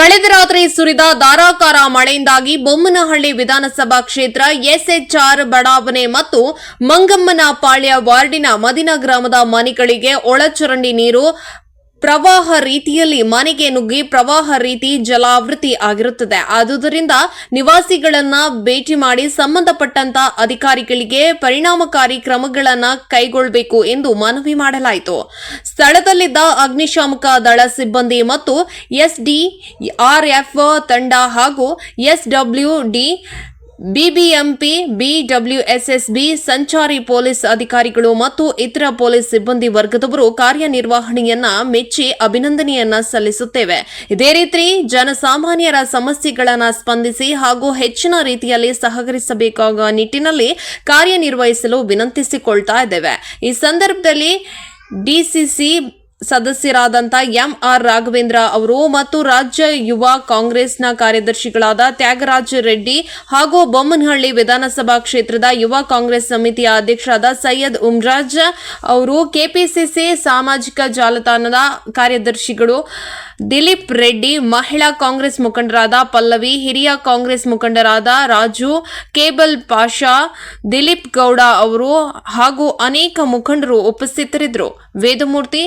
ಕಳೆದ ರಾತ್ರಿ ಸುರಿದ ಧಾರಾಕಾರ ಮಳೆಯಿಂದಾಗಿ ಬೊಮ್ಮನಹಳ್ಳಿ ವಿಧಾನಸಭಾ ಕ್ಷೇತ್ರ ಎಸ್ಎಚ್ಆರ್ ಬಡಾವಣೆ ಮತ್ತು ಮಂಗಮ್ಮನ ಪಾಳ್ಯ ವಾರ್ಡಿನ ಮದಿನ ಗ್ರಾಮದ ಮನೆಗಳಿಗೆ ಒಳಚರಂಡಿ ನೀರು ಪ್ರವಾಹ ರೀತಿಯಲ್ಲಿ ಮನೆಗೆ ನುಗ್ಗಿ ಪ್ರವಾಹ ರೀತಿ ಜಲಾವೃತಿ ಆಗಿರುತ್ತದೆ. ಆದುದರಿಂದ ನಿವಾಸಿಗಳನ್ನ ಭೇಟಿ ಮಾಡಿ ಸಂಬಂಧಪಟ್ಟಂತ ಅಧಿಕಾರಿಗಳಿಗೆ ಪರಿಣಾಮಕಾರಿ ಕ್ರಮಗಳನ್ನ ಕೈಗೊಳ್ಳಬೇಕು ಎಂದು ಮನವಿ ಮಾಡಲಾಯಿತು. ಸ್ಥಳದಲ್ಲಿದ್ದ ಅಗ್ನಿಶಾಮಕ ದಳ ಸಿಬ್ಬಂದಿ ಮತ್ತು ಎಸ್ಡಿಆರ್ಎಫ್ ತಂಡ ಹಾಗೂ ಎಸ್ಡಬ್ಲ್ಯೂಡಿ ಬಿಬಿಎಂಪಿ, ಬಿಡಬ್ಲ್ಯೂಎಸ್ಎಸ್ಬಿ, ಸಂಚಾರಿ ಪೊಲೀಸ್ ಅಧಿಕಾರಿಗಳು ಮತ್ತು ಇತರ ಪೊಲೀಸ್ ಸಿಬ್ಬಂದಿ ವರ್ಗದವರು ಕಾರ್ಯನಿರ್ವಹಣೆಯನ್ನ ಮೆಚ್ಚಿ ಅಭಿನಂದನೆಯನ್ನ ಸಲ್ಲಿಸುತ್ತೇವೆ. ಇದೇ ರೀತಿ ಜನಸಾಮಾನ್ಯರ ಸಮಸ್ಯೆಗಳನ್ನು ಸ್ಪಂದಿಸಿ ಹಾಗೂ ಹೆಚ್ಚಿನ ರೀತಿಯಲ್ಲಿ ಸಹಕರಿಸಬೇಕಾಗುವ ನಿಟ್ಟಿನಲ್ಲಿ ಕಾರ್ಯನಿರ್ವಹಿಸಲು ವಿನಂತಿಸಿಕೊಳ್ತಾ ಇದ್ದೇವೆ. ಈ ಸಂದರ್ಭದಲ್ಲಿ ಡಿಸಿಸಿ ಸದಸ್ಯರಾದಂಥ ಎಂಆರ್ ರಾಘವೇಂದ್ರ ಅವರು ಮತ್ತು ರಾಜ್ಯ ಯುವ ಕಾಂಗ್ರೆಸ್ನ ಕಾರ್ಯದರ್ಶಿಗಳಾದ ತ್ಯಾಗರಾಜ್ ರೆಡ್ಡಿ ಹಾಗೂ ಬೊಮ್ಮನಹಳ್ಳಿ ವಿಧಾನಸಭಾ ಕ್ಷೇತ್ರದ ಯುವ ಕಾಂಗ್ರೆಸ್ ಸಮಿತಿಯ ಅಧ್ಯಕ್ಷರಾದ ಸೈಯದ್ ಉಮ್ರಾಜ್ ಅವರು ಕೆಪಿಸಿಸಿ ಸಾಮಾಜಿಕ ಜಾಲತಾಣದ ಕಾರ್ಯದರ್ಶಿಗಳು ದಿಲೀಪ್ ರೆಡ್ಡಿ, ಮಹಿಳಾ ಕಾಂಗ್ರೆಸ್ ಮುಖಂಡರಾದ ಪಲ್ಲವಿ, ಹಿರಿಯ ಕಾಂಗ್ರೆಸ್ ಮುಖಂಡರಾದ ರಾಜು, ಕೇಬಲ್ ಪಾಷಾ, ದಿಲೀಪ್ ಗೌಡ ಅವರು ಹಾಗೂ ಅನೇಕ ಮುಖಂಡರು ಉಪಸ್ಥಿತರಿದ್ದರು. ವೇದಮೂರ್ತಿ